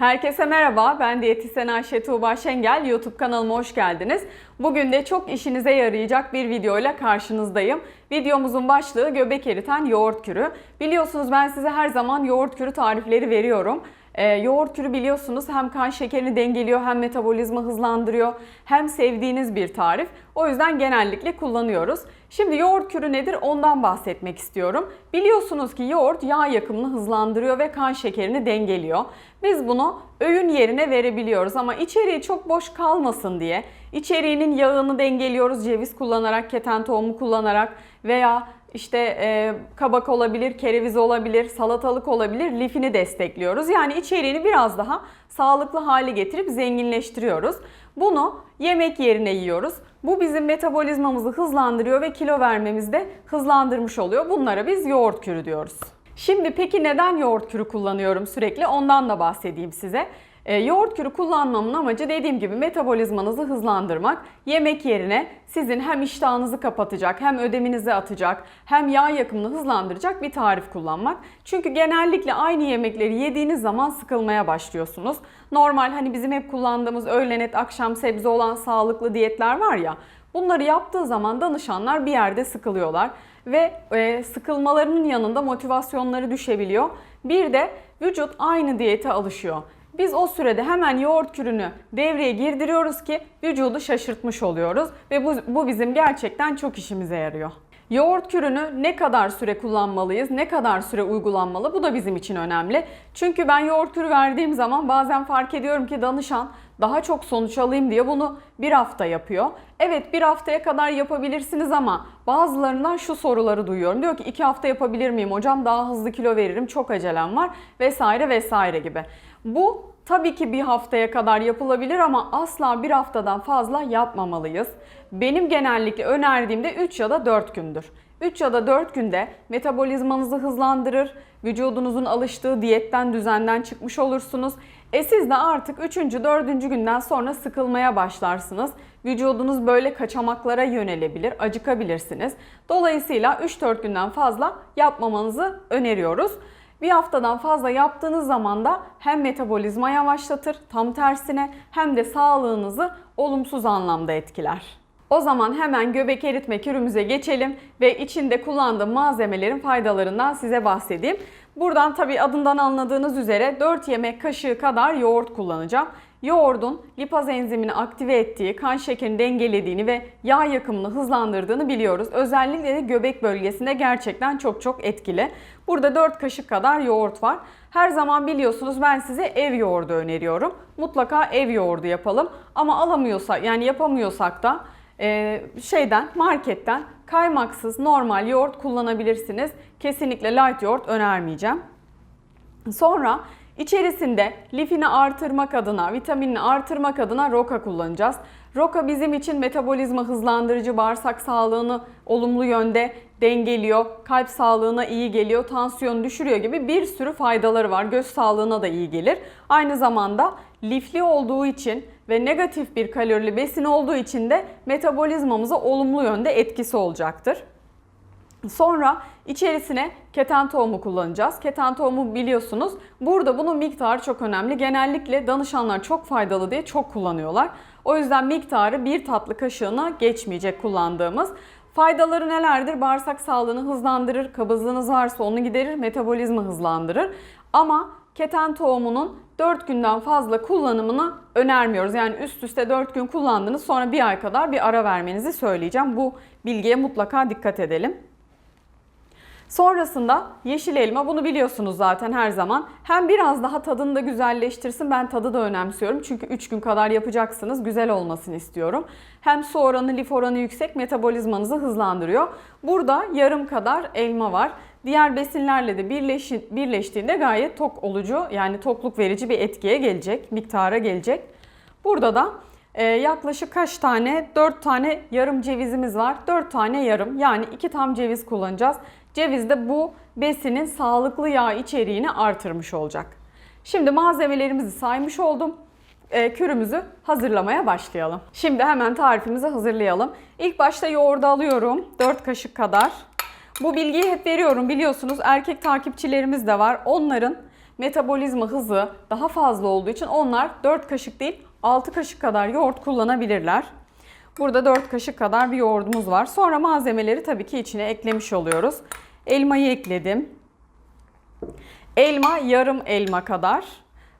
Herkese merhaba, ben diyetisyen Ayşe Tuğba Şengel. YouTube kanalıma hoş geldiniz. Bugün de çok işinize yarayacak bir videoyla karşınızdayım. Videomuzun başlığı göbek eriten yoğurt kürü. Biliyorsunuz ben size her zaman yoğurt kürü tarifleri veriyorum. Ee, yoğurt kürü biliyorsunuz hem kan şekerini dengeliyor hem metabolizma hızlandırıyor hem sevdiğiniz bir tarif. O yüzden genellikle kullanıyoruz. Şimdi yoğurt kürü nedir ondan bahsetmek istiyorum. Biliyorsunuz ki yoğurt yağ yakımını hızlandırıyor ve kan şekerini dengeliyor. Biz bunu öğün yerine verebiliyoruz ama içeriği çok boş kalmasın diye içeriğinin yağını dengeliyoruz ceviz kullanarak, keten tohumu kullanarak veya işte e, kabak olabilir, kereviz olabilir, salatalık olabilir, lifini destekliyoruz. Yani içeriğini biraz daha sağlıklı hale getirip zenginleştiriyoruz. Bunu yemek yerine yiyoruz. Bu bizim metabolizmamızı hızlandırıyor ve kilo vermemizde hızlandırmış oluyor. Bunlara biz yoğurt kürü diyoruz. Şimdi peki neden yoğurt kürü kullanıyorum sürekli? Ondan da bahsedeyim size. E, yoğurt kürü kullanmamın amacı dediğim gibi metabolizmanızı hızlandırmak. Yemek yerine sizin hem iştahınızı kapatacak, hem ödeminizi atacak, hem yağ yakımını hızlandıracak bir tarif kullanmak. Çünkü genellikle aynı yemekleri yediğiniz zaman sıkılmaya başlıyorsunuz. Normal hani bizim hep kullandığımız öğlen et, akşam sebze olan sağlıklı diyetler var ya. Bunları yaptığı zaman danışanlar bir yerde sıkılıyorlar ve e, sıkılmalarının yanında motivasyonları düşebiliyor. Bir de vücut aynı diyete alışıyor. Biz o sürede hemen yoğurt kürünü devreye girdiriyoruz ki vücudu şaşırtmış oluyoruz ve bu, bu bizim gerçekten çok işimize yarıyor. Yoğurt kürünü ne kadar süre kullanmalıyız, ne kadar süre uygulanmalı bu da bizim için önemli. Çünkü ben yoğurt kürü verdiğim zaman bazen fark ediyorum ki danışan daha çok sonuç alayım diye bunu bir hafta yapıyor. Evet bir haftaya kadar yapabilirsiniz ama bazılarından şu soruları duyuyorum. Diyor ki iki hafta yapabilir miyim hocam daha hızlı kilo veririm çok acelem var vesaire vesaire gibi. Bu tabii ki bir haftaya kadar yapılabilir ama asla bir haftadan fazla yapmamalıyız. Benim genellikle önerdiğimde 3 ya da 4 gündür. 3 ya da 4 günde metabolizmanızı hızlandırır, vücudunuzun alıştığı diyetten, düzenden çıkmış olursunuz. E siz de artık 3. 4. günden sonra sıkılmaya başlarsınız. Vücudunuz böyle kaçamaklara yönelebilir, acıkabilirsiniz. Dolayısıyla 3-4 günden fazla yapmamanızı öneriyoruz. Bir haftadan fazla yaptığınız zaman da hem metabolizma yavaşlatır tam tersine hem de sağlığınızı olumsuz anlamda etkiler. O zaman hemen göbek eritme kürümüze geçelim ve içinde kullandığım malzemelerin faydalarından size bahsedeyim. Buradan tabi adından anladığınız üzere 4 yemek kaşığı kadar yoğurt kullanacağım. Yoğurdun lipaz enzimini aktive ettiği, kan şekerini dengelediğini ve yağ yakımını hızlandırdığını biliyoruz. Özellikle de göbek bölgesinde gerçekten çok çok etkili. Burada 4 kaşık kadar yoğurt var. Her zaman biliyorsunuz ben size ev yoğurdu öneriyorum. Mutlaka ev yoğurdu yapalım. Ama alamıyorsak yani yapamıyorsak da e, şeyden marketten kaymaksız normal yoğurt kullanabilirsiniz. Kesinlikle light yoğurt önermeyeceğim. Sonra içerisinde lifini artırmak adına, vitaminini artırmak adına roka kullanacağız. Roka bizim için metabolizma hızlandırıcı, bağırsak sağlığını olumlu yönde dengeliyor, kalp sağlığına iyi geliyor, tansiyonu düşürüyor gibi bir sürü faydaları var. Göz sağlığına da iyi gelir. Aynı zamanda lifli olduğu için ve negatif bir kalorili besin olduğu için de metabolizmamıza olumlu yönde etkisi olacaktır. Sonra içerisine keten tohumu kullanacağız. Keten tohumu biliyorsunuz. Burada bunun miktarı çok önemli. Genellikle danışanlar çok faydalı diye çok kullanıyorlar. O yüzden miktarı bir tatlı kaşığına geçmeyecek kullandığımız. Faydaları nelerdir? Bağırsak sağlığını hızlandırır, kabızlığınız varsa onu giderir, metabolizma hızlandırır. Ama keten tohumunun 4 günden fazla kullanımını önermiyoruz. Yani üst üste 4 gün kullandınız sonra bir ay kadar bir ara vermenizi söyleyeceğim. Bu bilgiye mutlaka dikkat edelim. Sonrasında yeşil elma bunu biliyorsunuz zaten her zaman. Hem biraz daha tadını da güzelleştirsin. Ben tadı da önemsiyorum. Çünkü 3 gün kadar yapacaksınız. Güzel olmasını istiyorum. Hem su oranı, lif oranı yüksek metabolizmanızı hızlandırıyor. Burada yarım kadar elma var. Diğer besinlerle de birleşi, birleştiğinde gayet tok olucu yani tokluk verici bir etkiye gelecek, miktara gelecek. Burada da e, yaklaşık kaç tane? 4 tane yarım cevizimiz var. 4 tane yarım yani 2 tam ceviz kullanacağız. Ceviz de bu besinin sağlıklı yağ içeriğini artırmış olacak. Şimdi malzemelerimizi saymış oldum. E, kürümüzü hazırlamaya başlayalım. Şimdi hemen tarifimizi hazırlayalım. İlk başta yoğurdu alıyorum. 4 kaşık kadar. Bu bilgiyi hep veriyorum biliyorsunuz. Erkek takipçilerimiz de var. Onların metabolizma hızı daha fazla olduğu için onlar 4 kaşık değil 6 kaşık kadar yoğurt kullanabilirler. Burada 4 kaşık kadar bir yoğurdumuz var. Sonra malzemeleri tabii ki içine eklemiş oluyoruz. Elmayı ekledim. Elma yarım elma kadar.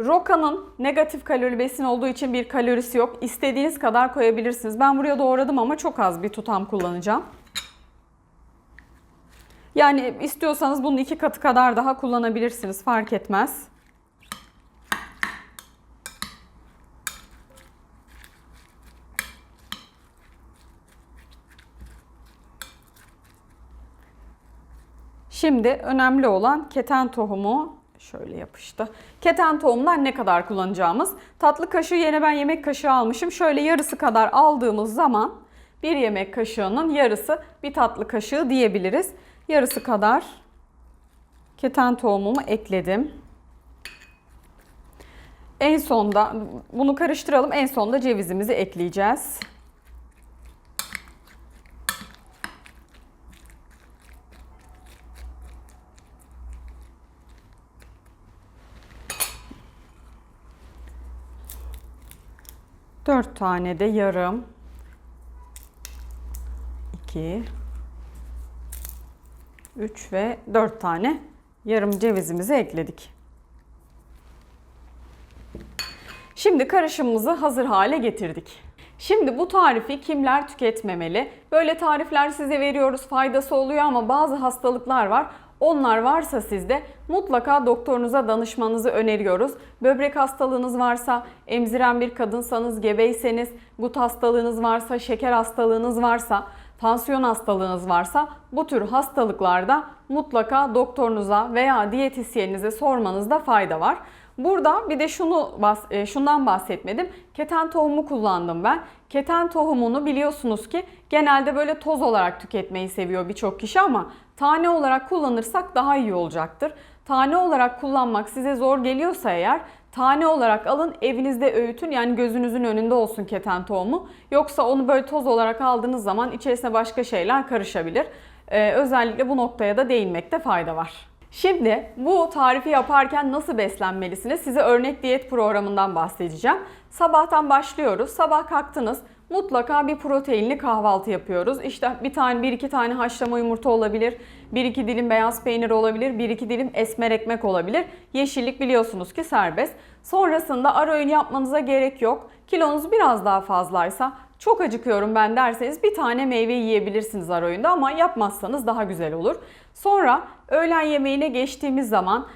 Roka'nın negatif kalori besin olduğu için bir kalorisi yok. İstediğiniz kadar koyabilirsiniz. Ben buraya doğradım ama çok az bir tutam kullanacağım. Yani istiyorsanız bunun iki katı kadar daha kullanabilirsiniz. Fark etmez. Şimdi önemli olan keten tohumu şöyle yapıştı. Keten tohumundan ne kadar kullanacağımız. Tatlı kaşığı yerine ben yemek kaşığı almışım. Şöyle yarısı kadar aldığımız zaman bir yemek kaşığının yarısı bir tatlı kaşığı diyebiliriz. Yarısı kadar keten tohumumu ekledim. En sonda bunu karıştıralım. En sonda cevizimizi ekleyeceğiz. Dört tane de yarım. iki, üç ve dört tane yarım cevizimizi ekledik. Şimdi karışımımızı hazır hale getirdik. Şimdi bu tarifi kimler tüketmemeli? Böyle tarifler size veriyoruz, faydası oluyor ama bazı hastalıklar var. Onlar varsa sizde mutlaka doktorunuza danışmanızı öneriyoruz. Böbrek hastalığınız varsa, emziren bir kadınsanız, gebeyseniz, gut hastalığınız varsa, şeker hastalığınız varsa, tansiyon hastalığınız varsa bu tür hastalıklarda mutlaka doktorunuza veya diyetisyeninize sormanızda fayda var. Burada bir de şunu e, şundan bahsetmedim. Keten tohumu kullandım ben. Keten tohumunu biliyorsunuz ki genelde böyle toz olarak tüketmeyi seviyor birçok kişi ama tane olarak kullanırsak daha iyi olacaktır. Tane olarak kullanmak size zor geliyorsa eğer tane olarak alın evinizde öğütün yani gözünüzün önünde olsun keten tohumu. Yoksa onu böyle toz olarak aldığınız zaman içerisine başka şeyler karışabilir. Ee, özellikle bu noktaya da değinmekte fayda var. Şimdi bu tarifi yaparken nasıl beslenmelisiniz? Size örnek diyet programından bahsedeceğim. Sabahtan başlıyoruz. Sabah kalktınız. Mutlaka bir proteinli kahvaltı yapıyoruz. İşte bir tane, bir iki tane haşlama yumurta olabilir. Bir iki dilim beyaz peynir olabilir. Bir iki dilim esmer ekmek olabilir. Yeşillik biliyorsunuz ki serbest. Sonrasında ara öğün yapmanıza gerek yok. Kilonuz biraz daha fazlaysa çok acıkıyorum ben derseniz bir tane meyve yiyebilirsiniz ara öğünde ama yapmazsanız daha güzel olur. Sonra öğlen yemeğine geçtiğimiz zaman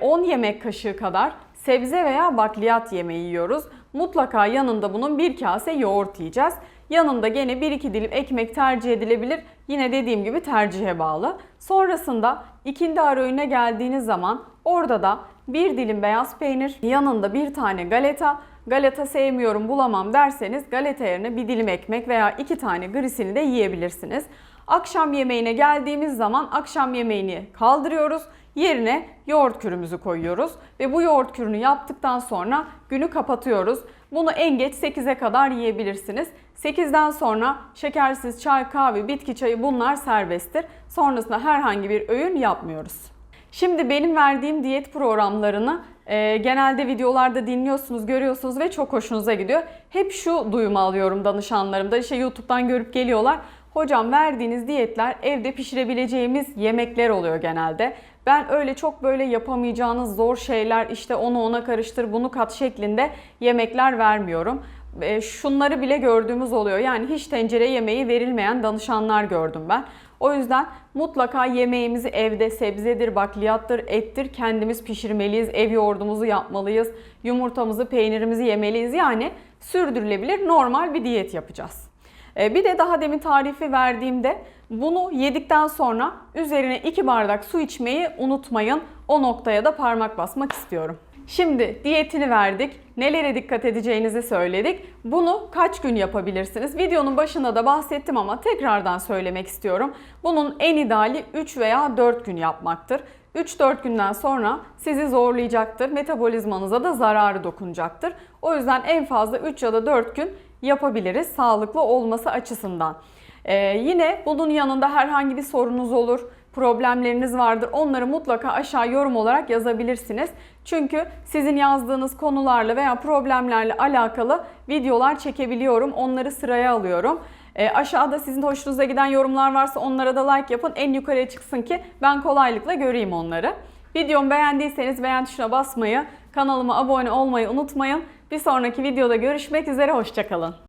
10 e, yemek kaşığı kadar sebze veya bakliyat yemeği yiyoruz. Mutlaka yanında bunun bir kase yoğurt yiyeceğiz. Yanında gene 1-2 dilim ekmek tercih edilebilir. Yine dediğim gibi tercihe bağlı. Sonrasında ikindi ara öğüne geldiğiniz zaman orada da bir dilim beyaz peynir, yanında bir tane galeta, galeta sevmiyorum bulamam derseniz galeta yerine bir dilim ekmek veya iki tane grisini de yiyebilirsiniz. Akşam yemeğine geldiğimiz zaman akşam yemeğini kaldırıyoruz. Yerine yoğurt kürümüzü koyuyoruz ve bu yoğurt kürünü yaptıktan sonra günü kapatıyoruz. Bunu en geç 8'e kadar yiyebilirsiniz. 8'den sonra şekersiz çay, kahve, bitki çayı bunlar serbesttir. Sonrasında herhangi bir öğün yapmıyoruz. Şimdi benim verdiğim diyet programlarını e, genelde videolarda dinliyorsunuz, görüyorsunuz ve çok hoşunuza gidiyor. Hep şu duyumu alıyorum danışanlarımda. İşte YouTube'dan görüp geliyorlar. Hocam verdiğiniz diyetler evde pişirebileceğimiz yemekler oluyor genelde. Ben öyle çok böyle yapamayacağınız zor şeyler işte onu ona karıştır bunu kat şeklinde yemekler vermiyorum. E, şunları bile gördüğümüz oluyor. Yani hiç tencere yemeği verilmeyen danışanlar gördüm ben. O yüzden mutlaka yemeğimizi evde sebzedir, bakliyattır, ettir kendimiz pişirmeliyiz. Ev yoğurdumuzu yapmalıyız. Yumurtamızı, peynirimizi yemeliyiz. Yani sürdürülebilir normal bir diyet yapacağız. E, bir de daha demin tarifi verdiğimde bunu yedikten sonra üzerine 2 bardak su içmeyi unutmayın. O noktaya da parmak basmak istiyorum. Şimdi diyetini verdik. Nelere dikkat edeceğinizi söyledik. Bunu kaç gün yapabilirsiniz? Videonun başında da bahsettim ama tekrardan söylemek istiyorum. Bunun en ideali 3 veya 4 gün yapmaktır. 3-4 günden sonra sizi zorlayacaktır. Metabolizmanıza da zararı dokunacaktır. O yüzden en fazla 3 ya da 4 gün yapabiliriz sağlıklı olması açısından. Ee, yine bunun yanında herhangi bir sorunuz olur, problemleriniz vardır. Onları mutlaka aşağı yorum olarak yazabilirsiniz. Çünkü sizin yazdığınız konularla veya problemlerle alakalı videolar çekebiliyorum. Onları sıraya alıyorum. E, aşağıda sizin hoşunuza giden yorumlar varsa onlara da like yapın. En yukarıya çıksın ki ben kolaylıkla göreyim onları. Videomu beğendiyseniz beğen tuşuna basmayı, kanalıma abone olmayı unutmayın. Bir sonraki videoda görüşmek üzere, hoşçakalın.